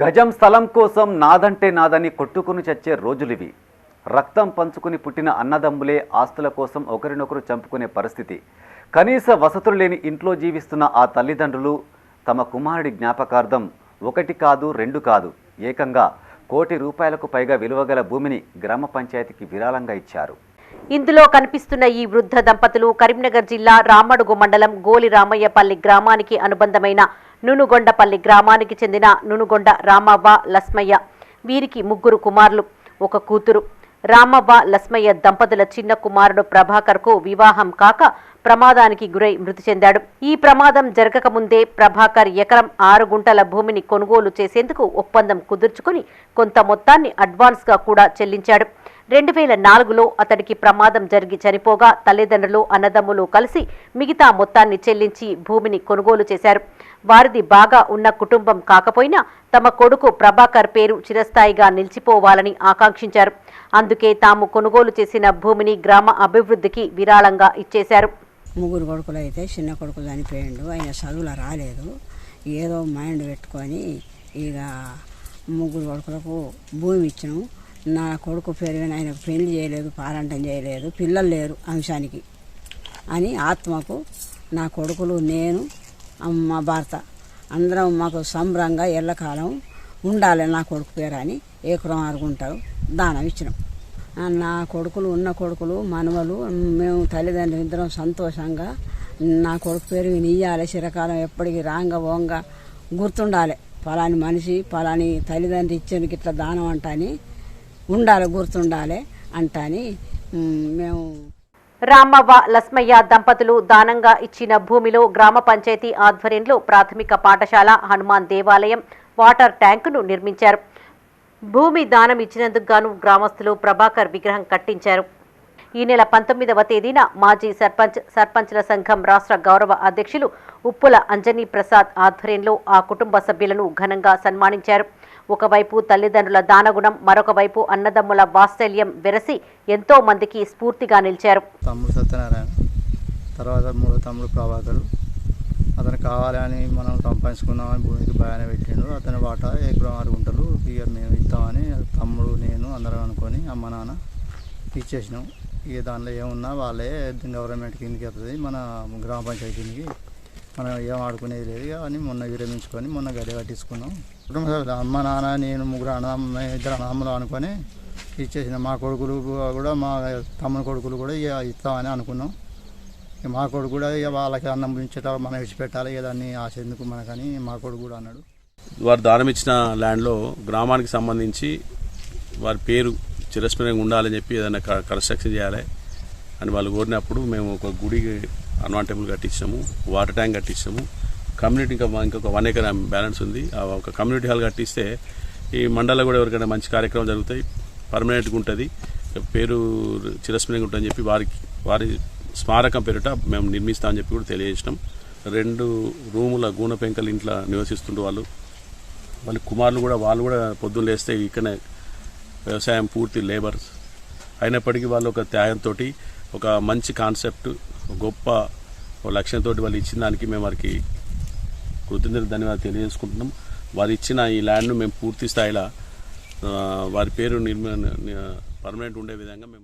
గజం స్థలం కోసం నాదంటే నాదని కొట్టుకుని చచ్చే రోజులివి. రక్తం పంచుకుని పుట్టిన అన్నదమ్ములే ఆస్తుల కోసం ఒకరినొకరు చంపుకునే పరిస్థితి. కనీస వసతులు లేని ఇంట్లో జీవిస్తున్న ఆ తల్లిదండ్రులు తమ కుమారుడి జ్ఞాపకార్థం ఒకటి కాదు రెండు కాదు ఏకంగా కోటి రూపాయలకు పైగా విలువగల భూమిని గ్రామ పంచాయతీకి విరాళంగా ఇచ్చారు. ఇందులో కనిపిస్తున్న ఈ వృద్ధ దంపతులు కరీంనగర్ జిల్లా రామడుగు మండలం గోలి రామయ్యపల్లి గ్రామానికి అనుబంధమైన నునుగొండపల్లి గ్రామానికి చెందిన నునుగొండ రామవ్వ లస్మయ్య. వీరికి ముగ్గురు కుమారులు ఒక కూతురు. రామవ్వ లస్మయ్య దంపతుల చిన్న కుమారుడు ప్రభాకర్కు వివాహం కాక ప్రమాదానికి గురై మృతి చెందాడు. ఈ ప్రమాదం జరగక ముందే ప్రభాకర్ ఎకరం ఆరు గుంటల భూమిని కొనుగోలు చేసేందుకు ఒప్పందం కుదుర్చుకుని కొంత మొత్తాన్ని అడ్వాన్స్గా కూడా చెల్లించాడు. రెండు వేల నాలుగులో అతడికి ప్రమాదం జరిగి చనిపోగా తల్లిదండ్రులు అన్నదమ్ములు కలిసి మిగతా మొత్తాన్ని చెల్లించి భూమిని కొనుగోలు చేశారు. వారిది బాగా ఉన్న కుటుంబం కాకపోయినా తమ కొడుకు ప్రభాకర్ పేరు చిరస్థాయిగా నిలిచిపోవాలని ఆకాంక్షించారు. అందుకే తాము కొనుగోలు చేసిన భూమిని గ్రామ అభివృద్ధికి విరాళంగా ఇచ్చేశారు. ముగ్గురు కొడుకులు అయితే చిన్న కొడుకు చనిపోయిండు. ఆయన చదువులో రాలేదు. ఏదో మైండ్ పెట్టుకొని ఇక ముగ్గురు కొడుకులకు భూమి ఇచ్చినాం. నా కొడుకు పెరిగిన ఆయనకు పెళ్ళి చేయలేదు పారంటం చేయలేదు పిల్లలు లేరు అంశానికి అని ఆత్మకు నా కొడుకులు నేను అమ్మ మా భర్త అందరం మాకు సంబరంగా ఎల్లకాలం ఉండాలి నా కొడుకు పేరు అని ఏకరం అరుగుంటారు దానం ఇచ్చినాం. నా కొడుకులు ఉన్న కొడుకులు మనవలు మేము తల్లిదండ్రులు ఇద్దరం సంతోషంగా నా కొడుకు పేరు నియ్యాలి ఇయ్యాలి చిరకాలం ఎప్పటికీ రాంగ ఓంగ గుర్తుండాలి. పలాని మనిషి పలాని తల్లిదండ్రి ఇచ్చేందుకు ఇట్లా దానం అంటాని ఉండాలి గుర్తుండాలి అంటని మేము రామవ్వ లస్మయ్య దంపతులు దానంగా ఇచ్చిన భూమిలో గ్రామ పంచాయతీ ఆధ్వర్యంలో ప్రాథమిక పాఠశాల హనుమాన్ దేవాలయం వాటర్ ట్యాంకును నిర్మించారు. భూమి దానం ఇచ్చినందుకు గాను గ్రామస్తులు ప్రభాకర్ విగ్రహం కట్టించారు. ఈ నెల పంతొమ్మిదవ తేదీన మాజీ సర్పంచ్ సర్పంచ్ల సంఘం రాష్ట్ర గౌరవ అధ్యక్షులు ఉప్పుల అంజనీ ప్రసాద్ ఆధ్వర్యంలో ఆ కుటుంబ సభ్యులను ఘనంగా సన్మానించారు. ఒకవైపు తల్లిదండ్రుల దానగుణం మరొక వైపు అన్నదమ్ముల వాత్సల్యం వెరసి ఎంతో మందికి స్ఫూర్తిగా నిలిచారు. తమ్ముడు సత్యనారాయణ తర్వాత మూడో తమ్ముడు ప్రభాకరు. అతను కావాలని మనం సంపాదించుకుందామని భూమికి బాగానే పెట్టిండు. అతని వాట ఎకరం ఆరు గుంటలు ఇక మేము ఇస్తామని తమ్ముడు నేను అందరం అనుకొని అమ్మ నాన్న ఇచ్చేసినాం. ఇక దానిలో ఏమున్నా వాళ్ళే గవర్నమెంట్ కిందకి వస్తుంది మన గ్రామ పంచాయతీ కిందకి. మనం ఏం ఆడుకునేది లేదు అని మొన్న విరమించుకొని మొన్న గది కట్టించుకున్నాం. కుటుంబ సభ్యులు, అమ్మ నాన్న నేను ముగ్గురు అన్నదమ్మ ఇద్దరు అన్నదమ్ములు అనుకొని ఇచ్చేసిన మా కొడుకులు కూడా మా తమ్ముని కొడుకులు కూడా ఇక ఇస్తామని అనుకున్నాం. ఇక మా కొడుకు కూడా ఇక వాళ్ళకి అన్నం గురించేట మనం విడిచిపెట్టాలి ఇక దాన్ని ఆశ ఎందుకు మనకని మా కొడుకు కూడా అన్నాడు. వారు దానం ఇచ్చిన ల్యాండ్లో గ్రామానికి సంబంధించి వారి పేరు చిరస్మరణంగా ఉండాలని చెప్పి ఏదైనా క- కన్స్ట్రక్షన్ చేయాలి అని వాళ్ళు కోరినప్పుడు మేము ఒక గుడి అన్వాంటబుల్ కట్టించాము వాటర్ ట్యాంక్ కట్టించాము. కమ్యూనిటీ ఇంకా ఇంకొక వన్ ఎకర్ బ్యాలెన్స్ ఉంది. ఆ ఒక కమ్యూనిటీ హాల్ కట్టిస్తే ఈ మండలంలో కూడా ఎవరికైనా మంచి కార్యక్రమాలు జరుగుతాయి. పర్మనెంట్గా ఉంటుంది. పేరు చిరస్మరణంగా ఉంటుందని చెప్పి వారికి వారి స్మారకం పేరిట మేము నిర్మిస్తామని చెప్పి కూడా తెలియజేసినాం. రెండు రూముల గూన పెంకలు ఇంట్లో నివసిస్తుండే వాళ్ళు. వాళ్ళ కుమారులు కూడా వాళ్ళు కూడా పొద్దున్న లేస్తే ఇక్కడనే వ్యవసాయం పూర్తి లేబర్స్ అయినప్పటికీ వాళ్ళు ఒక త్యాగంతో ఒక మంచి కాన్సెప్ట్ గొప్ప ఒక లక్ష్యంతో వాళ్ళు ఇచ్చిన దానికి మేము వారికి కృతజ్ఞత ధన్యవాదాలు తెలియజేసుకుంటున్నాం. వారు ఇచ్చిన ఈ ల్యాండ్ను మేము పూర్తి స్థాయిలో వారి పేరు నిర్మ పర్మనెంట్ ఉండే విధంగా మేము